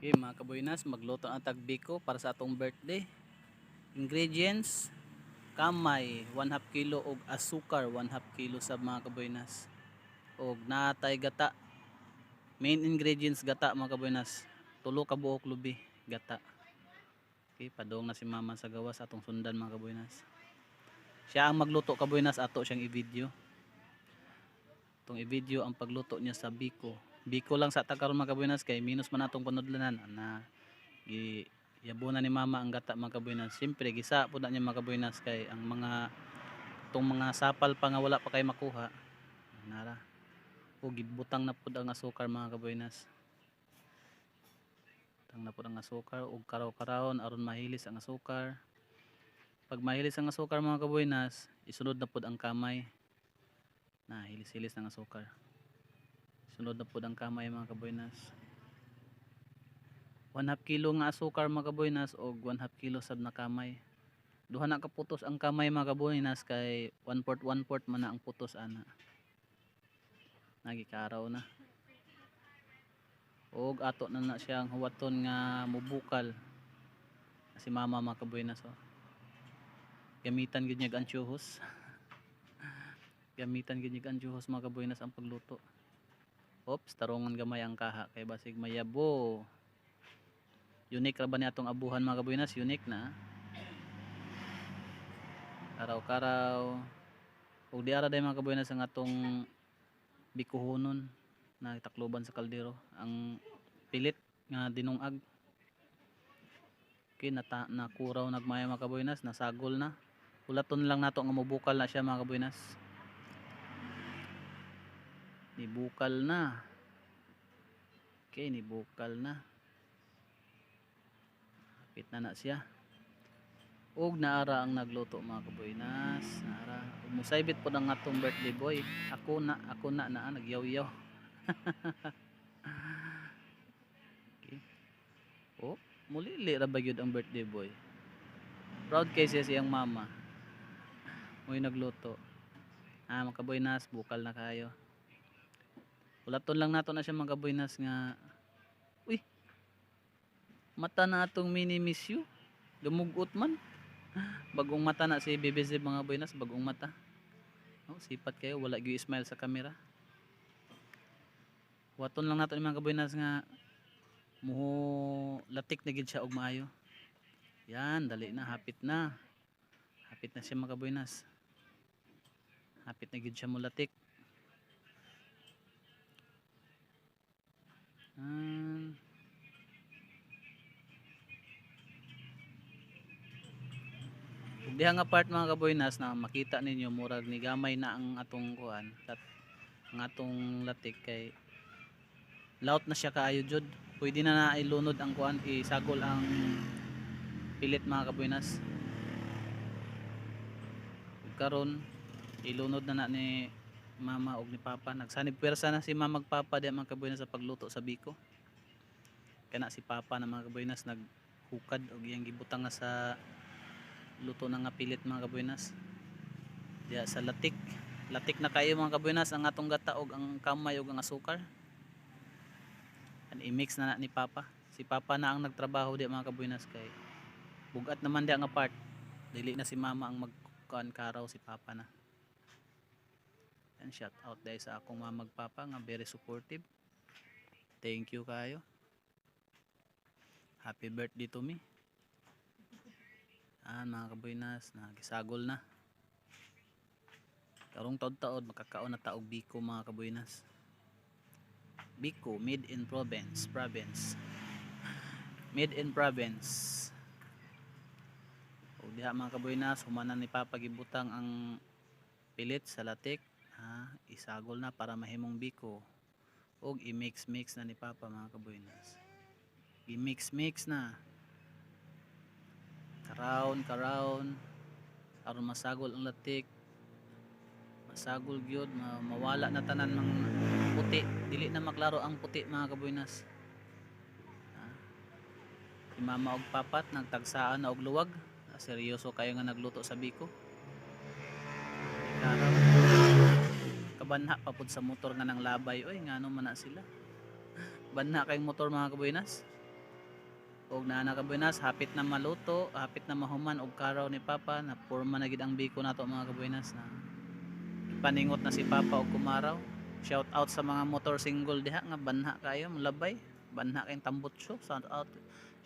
Okay mga kaboynas, magluto ang tagbiko para sa atong birthday. Ingredients, kamay, 1 half kilo og asukar, 1 half kilo sa mga kaboynas. Og natay gata. Main ingredients gata mga kaboynas. Tulo ka buok lubi, gata. Okay, padong na si mama sa gawas atong sundan mga kaboynas. Siya ang magluto kaboynas ato siyang i-video. Itong i-video ang pagluto niya sa biko. Biko lang sa takaron mga kabuinas kay minus man atong panudlanan na gi ni mama ang gata mga kabuinas. Siyempre gisa po na niya mga kabuinas kay ang mga tong mga sapal pa nga wala pa kay makuha. Nara. O gibutang na pud ang asukar mga kabuinas. Butang na pud ang asukar ug karaw-karawon aron mahilis ang asukar. Pag mahilis ang asukar mga kabuinas, isunod na pud ang kamay. Na hilis-hilis ng asukar. Sunod na po ang kamay mga kaboynas. 1 half kilo nga asukar mga kaboynas o 1 half kilo sad na kamay. Duha na kaputos ang kamay mga kaboynas kay 1 port 1 port man na ang putos ana. Nagikaraw na. Og ato na na siyang huwaton nga mubukal. Si mama mga kaboynas oh. Gamitan gid niya ang antiyohos. Gamitan niya ang antiyohos mga kaboynas ang pagluto. Oops, tarungan gamay ang kaha kay basig mayabo. Unique ra ba ni atong abuhan mga kabuinas? Unique na. Karaw-karaw. Ug di ara day mga kabuinas ang atong bikuhonon na takloban sa kaldero. Ang pilit nga dinungag. Okay, nata nakuraw nagmaya mga kabuinas, nasagol na. Ulaton lang nato nga mubukal na siya mga kabuinas. Nibukal na. Okay, nibukal na. Kapit na na siya. Og naara ang nagluto mga kaboynas. Naara. Musaybit po ng atong birthday boy. Ako na, ako na na nagyaw-yaw. okay. Oh, muli ra ba gyud ang birthday boy? Proud kay siya siyang mama. Mo'y nagluto. Ah, mga kaboynas, bukal na kayo. Ulaton lang nato na siya mga kaboynas nga Uy. Mata na atong mini miss you. Gamugot man. Bagong mata na si BBC mga boynas, bagong mata. Oh, sipat kayo, wala gyud smile sa camera. Waton lang nato ni mga kaboynas nga muho latik na gid siya og maayo. Yan, dali na, hapit na. Hapit na siya mga kaboynas. Hapit na gid siya mulatik. Ug diha nga part mga kaboynas na makita ninyo murag ni gamay na ang atong kuan lat ang atong latik kay laut na siya kaayo jud. Pwede na na ilunod ang kuan isagol ang pilit mga kaboynas karon ilunod na na ni mama og ni papa. Nagsanib pwersa na si mama ug di mga kaboynas sa pagluto sa biko. Kana si papa na mga kaboynas naghukad og iyang gibutang sa luto na nga pilit mga kaboynas diya sa latik. Latik na kayo mga kaboynas ang atong gata og ang kamay og ang asukar and i-mix na na ni papa. Si papa na ang nagtrabaho di mga kaboynas kay bugat naman di nga part dili na si mama ang magkuan karaw si papa na. And shout out dahil sa akong mga magpapa nga very supportive. Thank you kayo. Happy birthday to me ah mga kaboynas nagisagol na. Karong taod-taod makakaon na taog biko mga kaboynas biko made in province province. Made in province. O diha mga kaboynas humanan ni Papa gibutang ang pilit sa latik. Ha isagol na para mahimong biko. Og i-mix mix na ni Papa mga kaboynas i-mix mix na karound karound aron masagol ang latik. Masagol gyud ma mawala na tanan ng puti. Dili na maklaro ang puti mga kaboynas ha? si mama og papat nagtagsaan na og luwag. Ah, seryoso kayo nga nagluto sa biko. Karaw. kabanha pa pud sa motor nga nang labay. Oy ngano man na sila? Banha kayong motor mga kaboynas og naa na kabuinas hapit na maluto hapit na mahuman og karaw ni papa na porma na gid ang biko nato mga kabuinas na paningot na si papa og kumaraw. Shout out sa mga motor single diha nga banha kayo malabay banha kayong tambutso shout out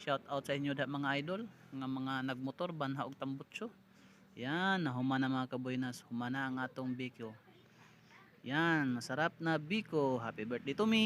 shout out sa inyo diha mga idol nga mga nagmotor banha og tambutso. Yan nahuman na mga kabuinas humana ang atong biko. Yan masarap na biko. Happy birthday to me